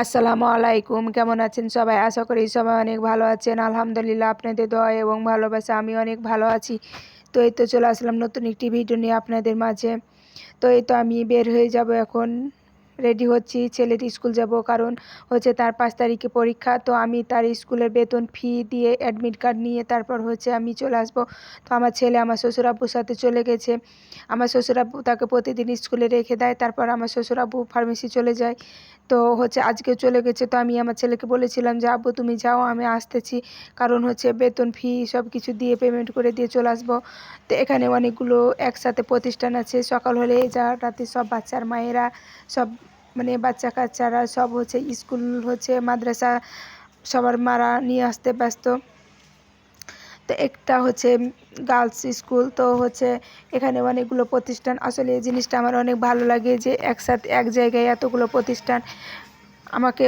আসসালামু আলাইকুম, কেমন আছেন সবাই? আশা করি সবাই অনেক ভালো আছেন। আলহামদুলিল্লাহ, আপনাদের দোয়া এবং ভালোবাসা আমি অনেক ভালো আছি। তো এই তো চলে আসলাম নতুন একটি ভিডিও নিয়ে আপনাদের মাঝে। তো এই তো আমি বের হয়ে যাব এখন। রেডি হচ্ছি, ছেলের স্কুল যাব, কারণ হচ্ছে তার পাঁচ তারিখে পরীক্ষা, তো আমি তার স্কুলের বেতন ফি দিয়ে অ্যাডমিট কার্ড নিয়ে তারপর হচ্ছে আমি চলে আসব। তো আমার ছেলে আমার শ্বশুর আব্বুর সাথে চলে গেছে। আমার শ্বশুর আব্বু তাকে প্রতিদিন স্কুলে রেখে দেয়, তারপর আমার শ্বশুর আব্বু ফার্মেসি চলে যায়। তো হচ্ছে আজকে চলে গেছে, তো আমি আমার ছেলেকে বলেছিলাম যে, আব্বু, তুমি যাও, আমি আসতেছি। কারণ হচ্ছে বেতন ফি সব কিছু দিয়ে পেমেন্ট করে দিয়ে চলে আসব। তো এখানে অনেকগুলো একসাথে প্রতিষ্ঠান আছে, সকাল হলে যা, রাতে সব বাচ্চার, মায়েরা সব মানে বাচ্চা কাচ্চারা সব হচ্ছে স্কুল হচ্ছে মাদ্রাসা সবার মারা নিয়ে আসতে ব্যস্ত। তো একটা হচ্ছে গার্লস স্কুল তো হচ্ছে এখানে অনেকগুলো প্রতিষ্ঠান। আসলে এই জিনিসটা আমার অনেক ভালো লাগে যে একসাথে এক জায়গায় এতগুলো প্রতিষ্ঠান। আমাকে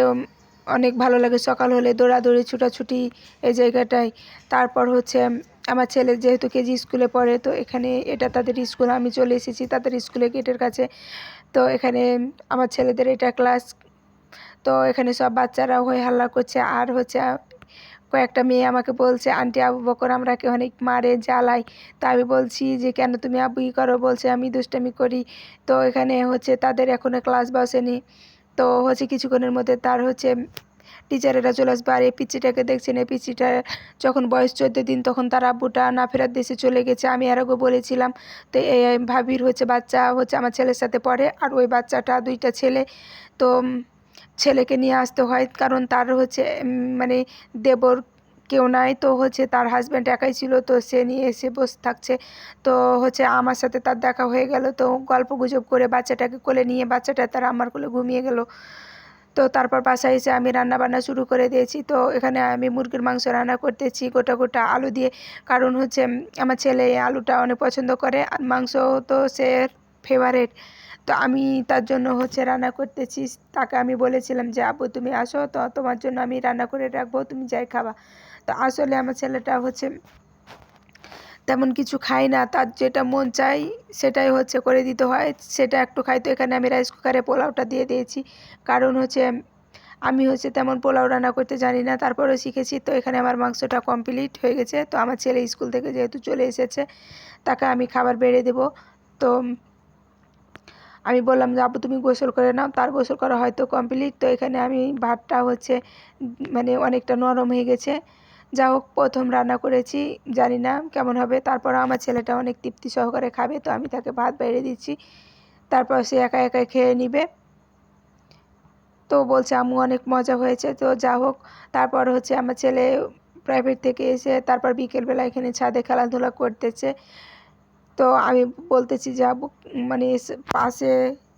অনেক ভালো লাগে। সকাল হলে দৌড়াদৌড়ি, ছুটাছুটি এই জায়গাটায়। তারপর হচ্ছে, আমার ছেলে যেহেতু কেজি স্কুলে পড়ে, তো এখানে এটা তাদের স্কুল, আমি চলে এসেছি তাদের স্কুলে গেটের কাছে। তো এখানে আমার ছেলেদের এটা ক্লাস। তো এখানে সব বাচ্চারা হয়ে হাল্লা করছে। আর হচ্ছে, কয়েকটা মেয়ে আমাকে বলছে, আন্টি আবু বকর আমরাকে অনেক মারে, জ্বালাই? তা আমি বলছি যে, কেন তুমি আবুই করো? বলছে, আমি দুষ্টামি করি। তো এখানে হচ্ছে তাদের এখনও ক্লাস বসেনি। তো হচ্ছে কিছুক্ষণের মধ্যে তার হচ্ছে টিচারেরা চলে আসবে আর এই পিচিটাকে দেখছেন, এই পিচিটা যখন বয়স চোদ্দ দিন তখন তার আব্বুটা না ফেরার দেশে চলে গেছে। আমি আর আগে বলেছিলাম, তো এই ভাবির হচ্ছে বাচ্চা হচ্ছে আমার ছেলের সাথে পড়ে আর ওই বাচ্চাটা দুইটা ছেলে, তো ছেলেকে নিয়ে আসতে হয় কারণ তার হচ্ছে মানে দেবর কেউ নাই, তো হচ্ছে তার হাজব্যান্ড একাই ছিল, তো সে নিয়ে এসে বসে থাকছে। তো হচ্ছে আমার সাথে তার দেখা হয়ে গেল, তো গল্প গুজব করে বাচ্চাটাকে কোলে নিয়ে বাচ্চাটা তার আমার কোলে ঘুমিয়ে গেল। তো তারপর বাসায় এসে আমি রান্না বান্না শুরু করে দিয়েছি, তো এখানে আমি মুরগির মাংস রান্না করতেছি গোটা গোটা আলু দিয়ে। কারণ হচ্ছে আমার ছেলে আলুটা অনেক পছন্দ করে, আর মাংস তো সে ফেভারেট তো আমি তার জন্য হচ্ছে রান্না করতেছি। তাকে আমি বলেছিলাম যে আপু তুমি আসো, তো তোমার জন্য আমি রান্না করে রাখব, তুমি যাই খাবা। তো আসলে আমার ছেলেটা হচ্ছে তেমন কিছু খাই না, তার যেটা মন চাই সেটাই হচ্ছে করে দিতে হয়। সেটা একটু খাই তো এখানে আমি রাইস কুকারে পোলাওটা দিয়ে দিয়েছি। কারণ হচ্ছে আমি হচ্ছে তেমন পোলাও রান্না করতে জানি না, তারপরেও শিখেছি তো এখানে আমার মাংসটা কমপ্লিট হয়ে গেছে। তো আমার ছেলে স্কুল থেকে যেহেতু চলে এসেছে, তাকে আমি খাবার বেড়ে দেব। তো আমি বললাম যে, আপু, তুমি গোসল করে নাও। তার গোসল করা হয়তো কমপ্লিট তো এখানে আমি ভাতটা হচ্ছে মানে অনেকটা নরম হয়ে গেছে। যা হোক, প্রথম রান্না করেছি, জানি না কেমন হবে। তারপর আমার ছেলেটা অনেক তৃপ্তি সহকারে খাবে, তো আমি তাকে ভাত বাইরে দিচ্ছি। তারপর সে একা একা খেয়ে নিবে। তো বলছে, আম্মু, অনেক মজা হয়েছে, তো যা হোক। তারপর হচ্ছে আমার ছেলে প্রাইভেট থেকে এসে তারপর বিকেলবেলা এখানে ছাদে খেলাধুলা করতেছে। তো আমি বলতেছি যে মানে পাশে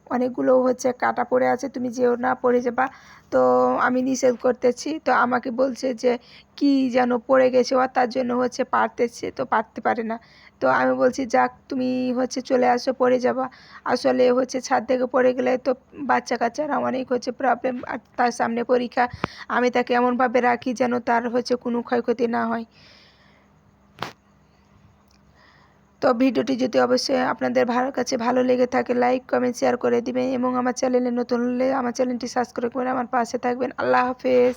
অনেকগুলো হচ্ছে কাটা পড়ে আছে, তুমি যেও না, পড়ে যাবা। তো আমি নিষেধ করতেছি। তো আমাকে বলছে যে কি যেন পড়ে গেছে আর তার জন্য হচ্ছে পারতেছে, তো পারতে পারে না। তো আমি বলছি, যাক, তুমি হচ্ছে চলে আসো, পড়ে যাবা। আসলে হচ্ছে ছাদ থেকে পড়ে গেলে তো বাচ্চা কাচ্চারা অনেক হচ্ছে প্রবলেম আর তার সামনে পরীক্ষা। আমি তাকে এমনভাবে রাখি যেন তার হচ্ছে কোনো ক্ষয়ক্ষতি না হয়। তো ভিডিওটি যদি অবশ্যই আপনাদের ভালো কাছে ভালো লেগে থাকে লাইক কমেন্ট শেয়ার করে দিবেন এবং আমার চ্যানেলে নতুন হলে আমার চ্যানেলটি সাবস্ক্রাইব করে আমার পাশে থাকবেন। আল্লাহ হাফেজ।